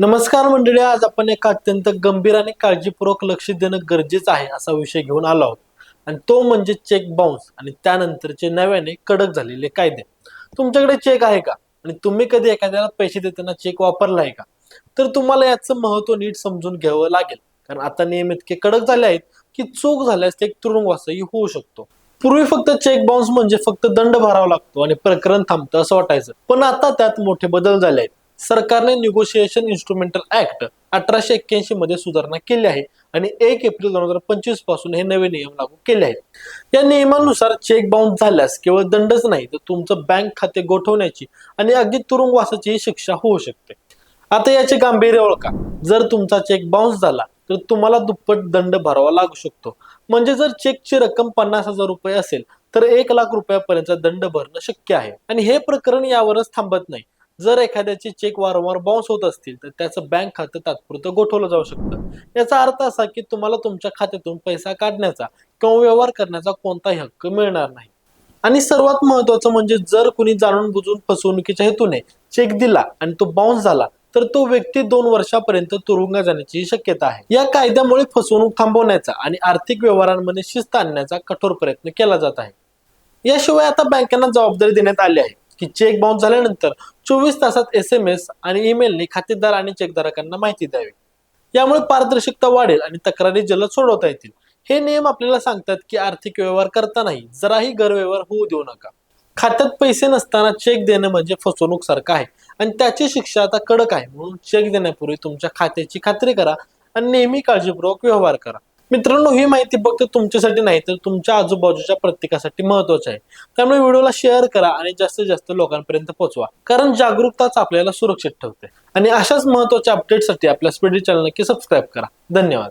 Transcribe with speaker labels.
Speaker 1: नमस्कार मंडळी आज आपण एका अत्यंत गंभीर आणि काळजीपूर्वक लक्ष देणं गरजेचं आहे असा विषय घेऊन आलो आहोत. आणि तो म्हणजे चेक बाउन्स आणि त्यानंतरचे नव्याने कडक झालेले कायदे. तुमच्याकडे चेक आहे का? आणि तुम्ही कधी एखाद्याला पैसे देताना चेक वापरला आहे का? तर तुम्हाला याचं महत्त्व नीट समजून घ्यावं लागेल. कारण आता नियम इतके कडक झाले आहेत की चूक झाल्यास ते एक तुरुंगवासही होऊ शकतो. पूर्वी फक्त चेक बाउन्स म्हणजे फक्त दंड भरावा लागतो आणि प्रकरण थांबतं असं वाटायचं. पण आता त्यात मोठे बदल झाले आहेत. सरकारने निगोशिएशन इन्स्ट्रुमेंटल ऍक्ट अठराशे एक्क्याऐंशी मध्ये सुधारणा केली आहे. आणि एक एप्रिल दोन हजार पंचवीसपासून हे नवे नियम लागू केले आहेत. या नियमानुसार चेक बाउन्स झाल्यास केवळ दंडच नाही तर तुमचं बँक खाते गोठवण्याची आणि अगदी तुरुंगवासाचीही शिक्षा होऊ शकते. आता याचे गांभीर्य ओळखा. जर तुमचा चेक बाउन्स झाला तर तुम्हाला दुप्पट दंड भरावा लागू शकतो. म्हणजे जर चेकची रक्कम पन्नास हजार रुपये असेल तर एक लाख रुपयापर्यंत दंड भरणं शक्य आहे. आणि हे प्रकरण यावरच थांबत नाही. जर एखाद्याचे चेक वारंवार बाउन्स होत असतील तर त्याचं बँक खातं तात्पुरतं गोठवलं जाऊ शकतं. याचा अर्थ असा की तुम्हाला तुमच्या खात्यातून पैसा काढण्याचा किंवा व्यवहार करण्याचा कोणताही हक्क मिळणार नाही. आणि सर्वात महत्वाचं म्हणजे जर कुणी जाणून बुजून फसवणुकीच्या हेतूने चेक दिला आणि तो बाउन्स झाला तर तो व्यक्ती दोन वर्षापर्यंत तुरुंगात जाण्याची शक्यता आहे. या कायद्यामुळे फसवणूक थांबवण्याचा आणि आर्थिक व्यवहारांमध्ये शिस्त आणण्याचा कठोर प्रयत्न केला जात आहे. याशिवाय आता बँकांना जबाबदारी देण्यात आली आहे की चेक बाउन्स झाल्यानंतर चोवीस तासात एस एम एस आणि ईमेलने खातेदार आणि चेकधारकांना माहिती द्यावी. यामुळे पारदर्शकता वाढेल आणि तक्रारी जलद सोडवता येतील. हे नियम आपल्याला सांगतात की आर्थिक व्यवहार करतानाही जराही गैरव्यवहार होऊ देऊ नका. खात्यात पैसे नसताना चेक देणं म्हणजे फसवणूक सारखं आहे आणि त्याची शिक्षा आता कडक आहे म्हणून चेक देण्यापूर्वी तुमच्या खात्याची खात्री करा आणि नेहमी काळजीपूर्वक व्यवहार करा. मित्रांनो ही माहिती फक्त तुमच्यासाठी नाही तर तुमच्या आजूबाजूच्या प्रत्येकासाठी महत्वाची आहे. त्यामुळे व्हिडिओला शेअर करा आणि जास्तीत जास्त लोकांपर्यंत पोहोचवा. कारण जागरूकताच आपल्याला सुरक्षित ठेवते. आणि अशाच महत्त्वाच्या अपडेटसाठी आपल्या स्पीडी चॅनल नक्की सबस्क्राईब करा. धन्यवाद.